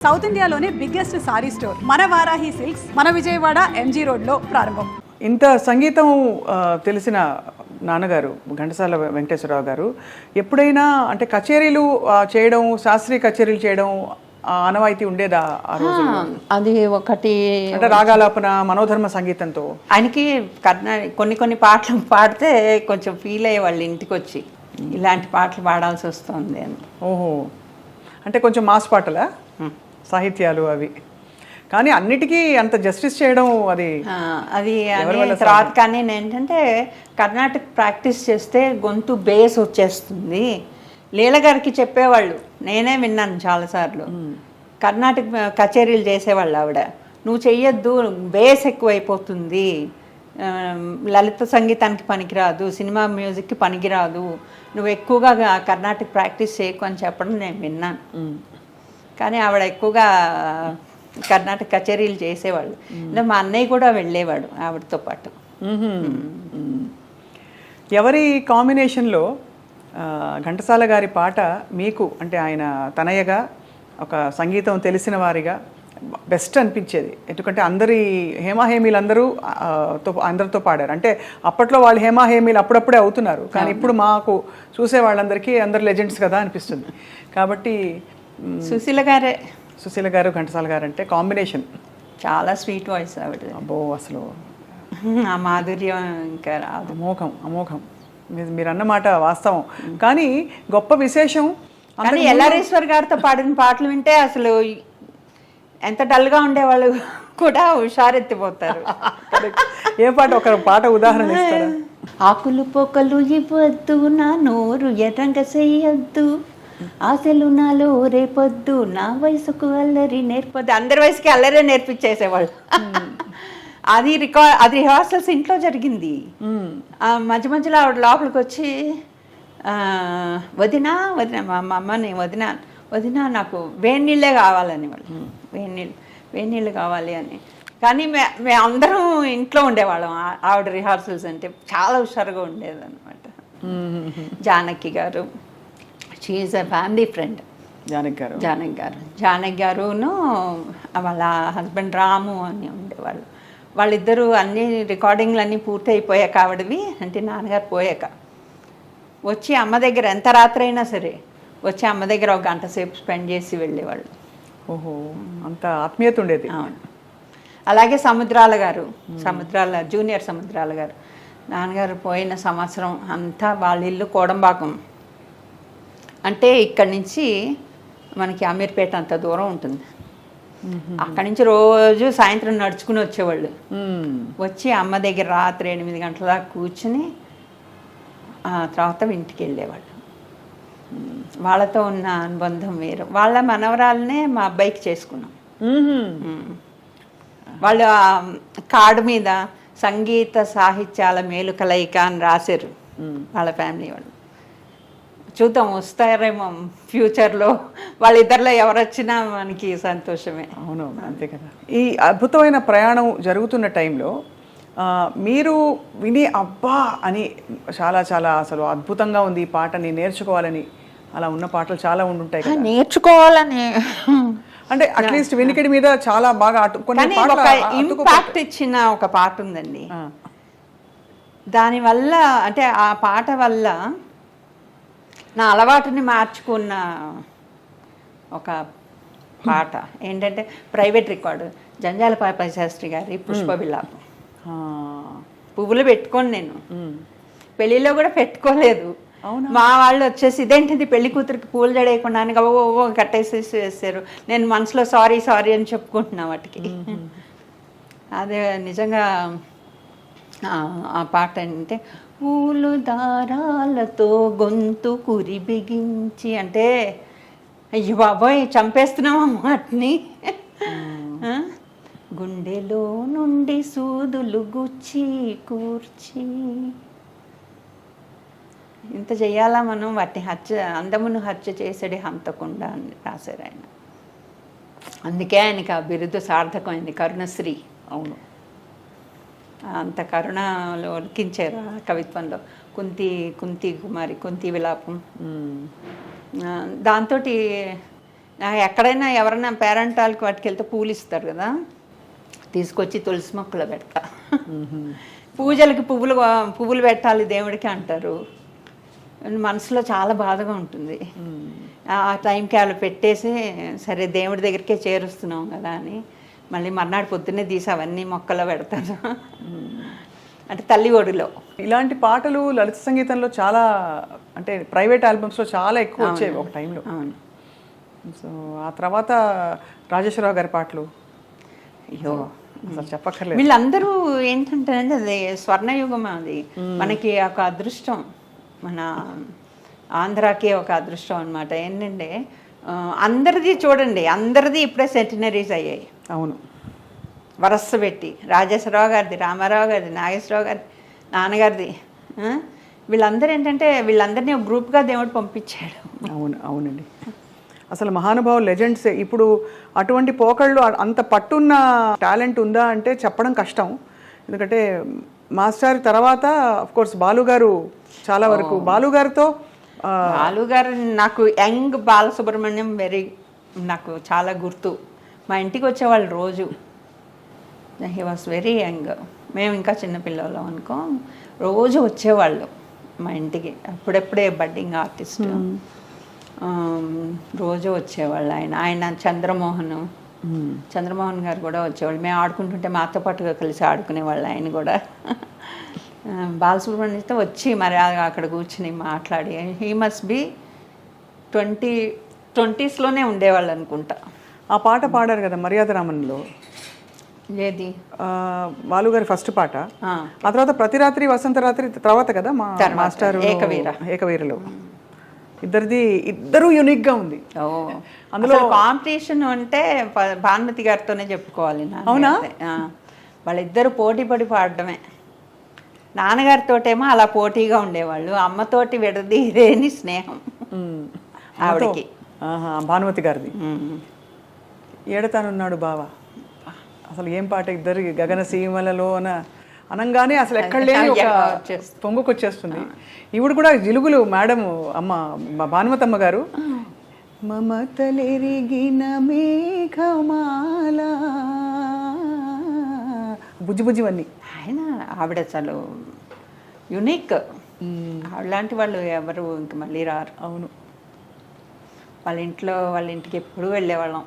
South ఇండియాలోనే biggest sorry store మన Varahi silks మన విజయవాడ ఎంజీ రోడ్లో ప్రారంభం. ఇంత సంగీతం తెలిసిన నాన్నగారు ఘంటసాల వెంకటేశ్వరరావు గారు ఎప్పుడైనా అంటే కచేరీలు చేయడం శాస్త్రీయ కచేరీలు చేయడం ఆ, ఆనవాయితీ ఉండేదా ఆ రోజు అది ఒకటి అంటే రాగాలాపన మనోధర్మ సంగీతంతో. ఆయనకి కర్ణా కొన్ని కొన్ని పాటలు పాడితే కొంచెం ఫీల్ అయ్యే వాళ్ళు ఇంటికి వచ్చి ఇలాంటి పాటలు పాడాల్సి వస్తుంది అని. ఓహో. అంటే కొంచెం మాస్ పాటలా? సాహిత్యాలు అవి. కానీ అన్నిటికీ అంత జస్టిస్ చేయడం అది అది తర్వాత కానీ నేను ఏంటంటే కర్ణాటక ప్రాక్టీస్ చేస్తే గొంతు బేస్ వచ్చేస్తుంది. లీల గారికి చెప్పేవాళ్ళు. నేనే విన్నాను చాలాసార్లు. కర్ణాటక కచేరీలు చేసేవాళ్ళు ఆవిడ. నువ్వు చెయ్యొద్దు బేస్ ఎక్కువైపోతుంది. లలిత సంగీతానికి పనికిరాదు సినిమా మ్యూజిక్కి పనికిరాదు. నువ్వు ఎక్కువగా కర్ణాటక ప్రాక్టీస్ చేయకు అని చెప్పడం నేను విన్నాను. కానీ ఆవిడ ఎక్కువగా కర్ణాటక కచేరీలు చేసేవాళ్ళు. ఇంకా మా అన్నయ్య కూడా వెళ్ళేవాడు ఆవిడతో పాటు. ఎవరి కాంబినేషన్లో ఘంటసాల గారి పాట మీకు అంటే ఆయన తనయ్యగా ఒక సంగీతం తెలిసిన వారిగా బెస్ట్ అనిపించేది? ఎందుకంటే అందరి హేమాహేమీలు అందరూ తో అందరితో పాడారు. అంటే అప్పట్లో వాళ్ళు హేమాహేమీలు అప్పుడప్పుడే అవుతున్నారు. కానీ ఇప్పుడు మాకు చూసే వాళ్ళందరికీ అందరు లెజెండ్స్ కదా అనిపిస్తుంది. కాబట్టి సుశీల గారే. సుశీల గారు ఘంటసాల గారు అంటే కాంబినేషన్. చాలా స్వీట్ వాయిస్ ఆవిడ అబ్బో అసలు. ఆ మాధుర్యం ఇంకా రాదు. అమోఘం అమోఘం. మీరు అన్నమాట వాస్తవం. కానీ గొప్ప విశేషం కానీ ఎల్లారేశ్వర్ గారితో పాడిన పాటలు వింటే అసలు ఎంత డల్గా ఉండేవాళ్ళు కూడా హుషారెత్తిపోతారు. ఏ పాట? ఒక పాట ఉదాహరణ ఆకులు పొక్కలు ఇవ్వద్దు నా నోరు ఎర్రంగ చెయ్యొద్దు ఆశలు నాలో రేపొద్దు నా వయసుకు అల్లరి నేర్పొద్దు. అందరి వయసుకి అల్లరే నేర్పించేసేవాళ్ళు. అది రికార్డ్ అది రిహార్సల్స్ ఇంట్లో జరిగింది. ఆ మధ్య మధ్యలో ఆవిడ లోపలికి వచ్చి వదినా వదిన మా అమ్మని వదిన వదిన నాకు వేడి నీళ్ళే కావాలని వాళ్ళు. వేడి నీళ్ళు వేడి నీళ్ళు కావాలి అని. కానీ మే మేము అందరం ఇంట్లో ఉండేవాళ్ళం. ఆవిడ రిహార్సల్స్ అంటే చాలా హుషారుగా ఉండేది అనమాట జానకి గారు షీఈ్ అ ఫ్యామిలీ ఫ్రెండ్ జానక్ గారు జానక్ గారు జానక్ గారును వాళ్ళ హస్బెండ్ రాము అని ఉండేవాళ్ళు. వాళ్ళిద్దరూ అన్ని రికార్డింగ్లు అన్నీ పూర్తి అయిపోయాక ఆవిడవి అంటే నాన్నగారు పోయాక. వచ్చి అమ్మ దగ్గర ఎంత రాత్రి అయినా సరే వచ్చి అమ్మ దగ్గర ఒక గంట సేపు స్పెండ్ చేసి వెళ్ళేవాళ్ళు. ఓహో అంత ఆత్మీయత ఉండేది. అవును. అలాగే సముద్రాల గారు సముద్రాల జూనియర్ సముద్రాల గారు. నాన్నగారు పోయిన సంవత్సరం అంతా వాళ్ళ ఇల్లు కోడంబాకం. అంటే ఇక్కడి నుంచి మనకి అమీర్పేట అంత దూరం ఉంటుంది. అక్కడి నుంచి రోజు సాయంత్రం నడుచుకుని వచ్చేవాళ్ళు. వచ్చి అమ్మ దగ్గర రాత్రి ఎనిమిది గంటల దాకా కూర్చుని ఆ తర్వాత ఇంటికి వెళ్ళేవాళ్ళు. వాళ్ళతో ఉన్న అనుబంధం వేరు. వాళ్ళ మనవరాలనే మా అబ్బాయికి చేసుకున్నాం. వాళ్ళు కార్డు మీద సంగీత సాహిత్యాల మేలు కలయిక అని రాశారు. వాళ్ళ ఫ్యామిలీ వాళ్ళు. చూద్దాం వస్తారేమో ఫ్యూచర్లో. వాళ్ళిద్దరిలో ఎవరు వచ్చినా మనకి సంతోషమే. అవును అంతే కదా. ఈ అద్భుతమైన ప్రయాణం జరుగుతున్న టైంలో మీరు విని అబ్బా అని చాలా చాలా అసలు అద్భుతంగా ఉంది ఈ పాటని నేర్చుకోవాలని అలా ఉన్న పాటలు చాలా ఉండుంటాయి కదా. నేర్చుకోవాలని. అంటే అట్లీస్ట్ వెనికిడి మీద చాలా బాగా. ఇంపాక్ట్ ఇచ్చిన ఒక పాట ఉందండి. దానివల్ల అంటే ఆ పాట వల్ల నా అలవాటుని మార్చుకున్న ఒక పాట. ఏంటంటే ప్రైవేట్ రికార్డు జంజాల పాప శాస్త్రి గారి పుష్ప విలాపం పువ్వులు పెట్టుకోను నేను. పెళ్ళిలో కూడా పెట్టుకోలేదు. మా వాళ్ళు వచ్చేసి ఇదేంటిది పెళ్ళి కూతురికి పూలు జడేయకుండా గబ కట్టేసేసి వేసారు నేను మనసులో సారీ సారీ అని చెప్పుకుంటున్నా వాటికి. అదే నిజంగా ఆ- ఆ పాట అంటే పూలు దారాలతో గొంతు కురి బిగించి అంటే అయ్యో బాబోయ్ చంపేస్తున్నామా వాటిని? గుండెలో నుండి సూదులు గుచ్చి కూర్చి. ఇంత చేయాలా మనం? వాటిని హత్య అందమును హత్య చేసేది హంతకుండా అని రాశారు ఆయన. అందుకే ఆయనకి ఆ బిరుదు సార్థకమైంది కరుణశ్రీ. అవును. అంత కరుణలో ఉలికించారు ఆ కవిత్వంలో. కుంతి కుంతి కుమారి కుంతి విలాపం. దాంతో ఎక్కడైనా ఎవరైనా పేరెంటాలకి వాటికి వెళ్తే పూలు ఇస్తారు కదా? తీసుకొచ్చి తులసి మొక్కలు పెడతా. పూజలకి పువ్వులు పువ్వులు పెట్టాలి దేవుడికి అంటారు. మనసులో చాలా బాధగా ఉంటుంది. ఆ టైంకి వాళ్ళు పెట్టేసి సరే దేవుడి దగ్గరికే చేరుస్తున్నాం కదా అని. మళ్ళీ మర్నాడు పొద్దున్నే తీసి అవన్నీ మొక్కలో పెడతాను. అంటే తల్లి ఒడిలో. ఇలాంటి పాటలు లలిత సంగీతంలో చాలా అంటే ప్రైవేట్ ఆల్బమ్స్లో చాలా ఎక్కువ వచ్చేవి ఒక టైంలో. అవును. సో ఆ తర్వాత రాజేశ్వరరావు గారి పాటలు. అయ్యో. అసలు చెప్పక్కర్లేదు. వీళ్ళందరూ ఏంటంటే అది స్వర్ణయుగం అది. మనకి ఒక అదృష్టం. మన ఆంధ్రాకి ఒక అదృష్టం అనమాట ఏంటంటే అందరిది చూడండి అందరిది ఇప్పుడే సెంటినరీస్ అయ్యాయి. అవును. వరస పెట్టి రాజేశ్వరరావు గారిది రామారావు గారిది నాగేశ్వరరావు గారిది నాన్నగారిది? వీళ్ళందరూ ఏంటంటే వీళ్ళందరినీ ఒక గ్రూప్గా దేవుడు పంపించాడు. అవును అవునండి. అసలు మహానుభావులు లెజెండ్స్ ఇప్పుడు అటువంటి పోకళ్ళు అంత పట్టున్న టాలెంట్ ఉందా అంటే చెప్పడం కష్టం. ఎందుకంటే మాస్టర్ తర్వాత కోర్స్ బాలు గారు చాలా వరకు. బాలు గారితో ఆ, బాలు గారు నాకు యంగ్ బాలసుబ్రహ్మణ్యం వెరీ నాకు చాలా గుర్తు. మా ఇంటికి వచ్చేవాళ్ళు రోజు. He was very young. మేము ఇంకా చిన్నపిల్లలం అనుకో రోజు వచ్చేవాళ్ళు మా ఇంటికి. అప్పుడెప్పుడే బడ్డింగ్ ఆర్టిస్ట్. రోజు వచ్చేవాళ్ళు ఆయన. ఆయన చంద్రమోహన్. చంద్రమోహన్ గారు కూడా వచ్చేవాళ్ళు. మేము ఆడుకుంటుంటే మాతో పాటుగా కలిసి ఆడుకునేవాళ్ళు ఆయన కూడా. బాలసుబ్రహ్మణ్యంతో వచ్చి మరి అక్కడ కూర్చుని మాట్లాడి హీ మస్ట్ బి ట్వంటీ ట్వంటీస్లోనే ఉండేవాళ్ళు అనుకుంటా. ఆ పాట పాడారు కదా మర్యాద రామన్లో? ఏది? బాలు గారి ఫస్ట్ పాట. ఆ. తర్వాత ప్రతి రాత్రి వసంత రాత్రి తర్వాత కదా మా మాస్టర్ ఏకవీర. ఏకవీరలో. ఇద్దరిది ఇద్దరు యునిక్గా ఉంది. ఓ. అందులో- కాంపిటీషన్ అంటే భానుమతి గారితోనే చెప్పుకోవాలి. అవునా? వాళ్ళిద్దరు పోటీ పడి పాడడమే. నాన్నగారితోటేమో అలా పోటీగా ఉండేవాళ్ళు. అమ్మతోటి విడదీరేని స్నేహం. ఆవిడకి. ఆహా, భానుమతి గారిది. ఏడతానున్నాడు బావ. అసలు ఏం పాట ఇద్దరు గగన సీమలలోన అనంగానే అసలు ఎక్కడ లేని. పొంగుకొచ్చేస్తుంది ఈవిడ కూడా జిలుగులు మేడం అమ్మ భానుమతమ్మ గారు. మమతలెరిగిన మేఘమాల. బుజ్జి బుజ్జివన్నీ ఆయన ఆవిడ అసలు యునిక్. అలాంటి వాళ్ళు ఎవరు ఇంక మళ్ళీ రారు. అవును. వాళ్ళ ఇంట్లో వాళ్ళ ఇంటికి ఎప్పుడు వెళ్ళేవాళ్ళం.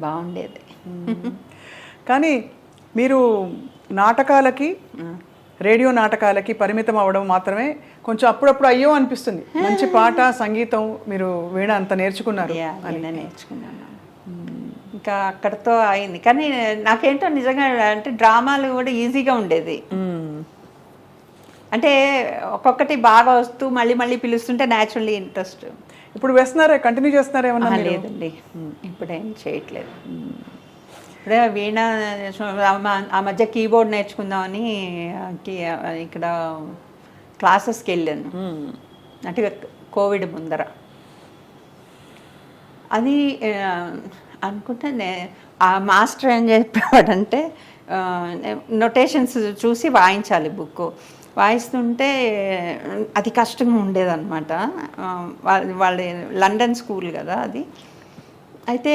బాగుండేది. కానీ మీరు నాటకాలకి రేడియో నాటకాలకి పరిమితం అవ్వడం మాత్రమే కొంచెం అప్పుడప్పుడు అయ్యో అనిపిస్తుంది. మంచి పాట సంగీతం మీరు వీణ అంత నేర్చుకున్నారు నేర్చుకున్నాను. ఇంకా అక్కడతో అయింది. కానీ నాకేంటో నిజంగా అంటే డ్రామాలు కూడా ఈజీగా ఉండేది. అంటే ఒక్కొక్కటి బాగా వస్తూ మళ్ళీ మళ్ళీ పిలుస్తుంటే న్యాచురల్లీ ఇంట్రెస్ట్. ఇప్పుడు వేస్తున్నారా? కంటిన్యూ చేస్తున్నారా ఏమన్నా? లేదండి. ఇప్పుడేం చేయట్లేదు. ఇప్పుడే వీణ ఆ మధ్య కీబోర్డ్ నేర్చుకుందామని ఇక్కడ క్లాసెస్కి వెళ్ళాను. అంటే కోవిడ్ ముందర. అది అనుకుంటే నే- ఆ మాస్టర్ ఏం చెప్పాడంటే నొటేషన్స్ చూసి వాయించాలి బుక్ వాయిస్తుంటే అది కష్టంగా ఉండేదన్నమాట. వాళ్ళ వాళ్ళ లండన్ స్కూల్ కదా అది. అయితే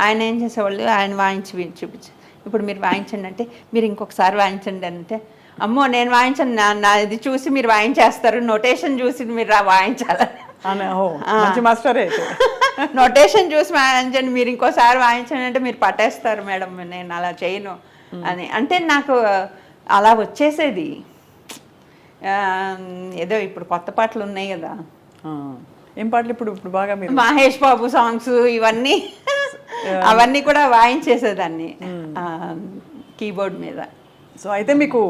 ఆయన ఏం చేసేవాళ్ళు ఆయన వాయించి చూపించి ఇప్పుడు మీరు వాయించండి అంటే మీరు ఇంకొకసారి వాయించండి అంటే అమ్మో నేను వాయించను నా నా ఇది చూసి మీరు వాయించేస్తారు నొటేషన్ చూసి మీరు రా వాయించాలని. మంచి మాస్టరే నొటేషన్ చూసి వాయించండి మీరు ఇంకోసారి వాయించండి అంటే మీరు పట్టేస్తారు మేడం నేను అలా చేయను అని. అంటే నాకు అలా వచ్చేసేది. ఏదో ఇప్పుడు కొత్త పాటలు ఉన్నాయి కదా. ఏం పాటలు ఇప్పుడు ఇప్పుడు బాగా మీరు? మహేష్ బాబు సాంగ్స్ ఇవన్నీ. అవన్నీ కూడా వాయించేసేదాన్ని. కీబోర్డ్ మీద. సో అయితే మీకు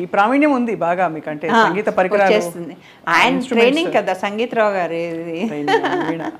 ఈ ప్రావీణ్యం ఉంది బాగా మీకు అంటే సంగీత పరికరాలు ఆయన ట్రైనింగ్ కదా సంగీతరావు గారు.